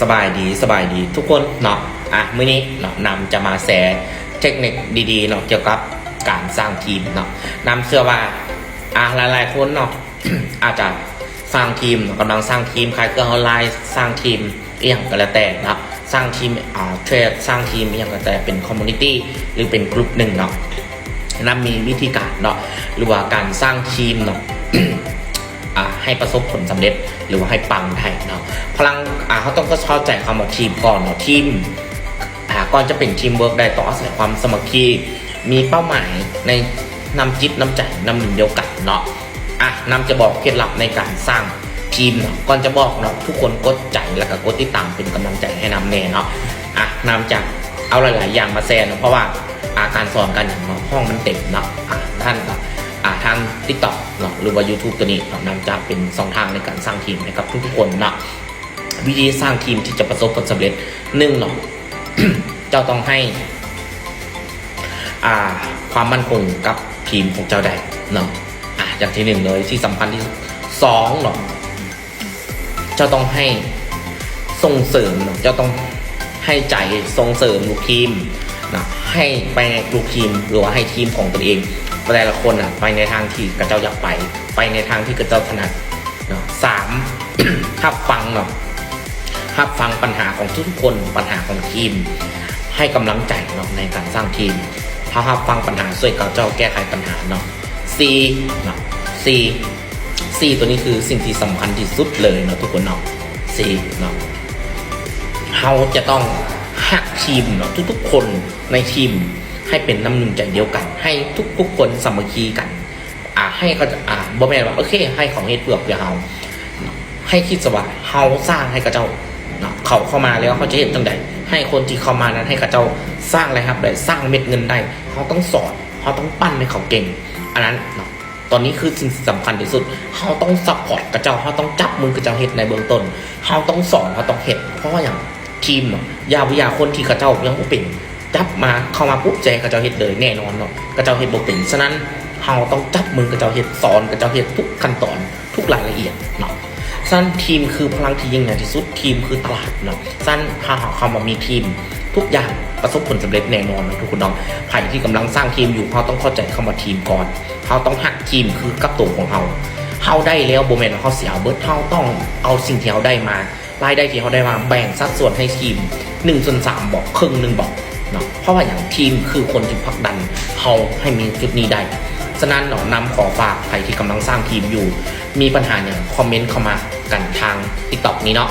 สบายดีสบายดีทุกคนเนาะอะมื้อนี้เนาะนำจะมาแชร์เทคนิคดีๆเนาะเกี่ยวกับการสร้างทีมเนาะนำเชื่อว่าอะหลายๆคนเนาะอาจจะสร้างทีมเนากำลังสร้างทีมขายเครื่องออนไลน์สร้างทีมอหย่างก็แล้วแต่นะสร้างทีมอ่าเทรดสร้างทีมอหย่างก็แต่เป็นคอมมูนิตี้หรือเป็นกลุ่มหนึ่งเนาะนำมีวิธีการเนาะหรือว่าการสร้างทีมเนาะ ให้ประสบผลสำเร็จหรือว่าให้ปังได้เนาะพลังอ่าเขาต้องก็เข้าใจคำว่าทีมก่อนเนาะทีมอ่าก่อนจะเป็นทีมเวิร์กได้ต้องอาศัยความสมัคคีมีเป้าหมายในนำจิตน้ำใจนำหนึ่งเดียวกันเนาะอะนำจะบอกเคล็ดลับในการสร้างทีมเนาะก่อนจะบอกเนาะทุกคนกดใจแล้วก็กดติดตามเป็นกำลังใจให้นำแน่เนาะอะนำจะเอาหลาย ๆ อย่างมาแซนเนาะเพราะว่าอาการสอนกันอย่างเนาะห้องมันเต็มเนาะอะท่านก็ ทาง TikTok เนาะหรือว่า YouTube ตัวนี้เนาะนำจะเป็นสองทางในการสร้างทีมให้กับทุกๆคนเนาะวิธีสร้างทีมที่จะประสบผลสำเร็จหนึ่งเนาะเจ้าต้องให้อ่าความมั่นคงกับทีมของเจ้าได้เนาะอะอย่างที่หนึ่งเลยที่สำคัญที่สุดสองเนาะเจ้าต้องให้ส่งเสริมเนาะเจ้าต้องให้ใจส่งเสริมลูกทีม นะให้ไปในลูกทีมหรือว่าให้ทีมของตนเองแต่ละคนอะไปในทางที่กระเจ้าอยากไป ไปในทางที่กระเจ้าถนัดเนาะสามถ้าฟังเนาะรับฟังปัญหาของทุกคนปัญหาของทีม ให้กำลังใจเนาะในการสร้างทีมถ้ารับฟังปัญหาช่วยกับเจ้าแก้ไขปัญหาเนาะ C เนาะ C C ตัวนี้คือสิ่งที่สำคัญที่สุดเลยเนาะทุกคนเนาะ C เนาะเราจะต้อง หักทีมเนาะทุกๆ คนในทีมให้เป็นน้ำหนึ่งใจเดียวกัน ให้ทุกๆคนสามัคคีกันอ่าให้ก็จะอ่าบ่แม่นว่าโอเค ให้ของเฮ็ดเปลือกอย่าเอาให้คิดสว่าเฮาสร้างให้กับเจ้าเนาะเขาเข้ามาแล้วเขาจะเห็นจังใดให้คนที่เข้ามานั้นให้กับเจ้าสร้างอะไรครับได้สร้างเม็ดเงินได้เขาต้องสอนเขาต้องปั้นให้เขาเก่ง อันนั้นเนาะตอนนี้คือสิ่งสำคัญที่สุดเขาต้องซัพพอร์ตกับเจ้าเขาต้องจับมือกับเจ้าเฮ็ดในเบื้องต้นเขาต้องสอนเขาต้องเฮ็ดเพราะว่าอย่าง ทีมเนาะยาวิยาคนที่กับเจ้ายังบ่เป็นจับมาเข้ามาปุ๊บใจกับเจ้าเฮ็ดเลยแน่นอนเนาะกับเจ้าเฮ็ดบ่เป็นฉะนั้นเราต้องจับมือกับเจ้าเฮ็ดสอนกับเจ้าเฮ็ดทุกขั้นตอนทุกรายละเอียดเนาะสั้นทีมคือพลังที่ยิ่งใหญ่ที่สุดทีมคือตลาดเนาะสั้นถ้าหากคำว่ามีทีม ทุกอย่างประสบผลสำเร็จแน่นอนนะทุกคนเน้องใครที่กำลังสร้างทีมอยู่เขาต้องเข้าใจคำว่าทีมก่อนเขาต้องหักทีมคือกับตัวของเขา เขาได้แล้วโบแมนว่าเขาเสียเบิร์ดเขาต้องเอาสิ่งที่เขาได้มารายได้ที่เขาได้มาแบ่งสัดส่วนให้ทีมหนึ่งส่วนสามบอกครึ่งหนึ่งบอกเนาะเพราะว่าอย่างทีมคือคนที่ผลักดันเขาให้มีจุดนี้ได้ฉะนั้นเนาะนำขอฝากใครที่กำลังสร้างทีมอยู่ มีปัญหาอย่างคอมเมนต์เข้ามากันทางติ๊กต็อกนี้เนาะ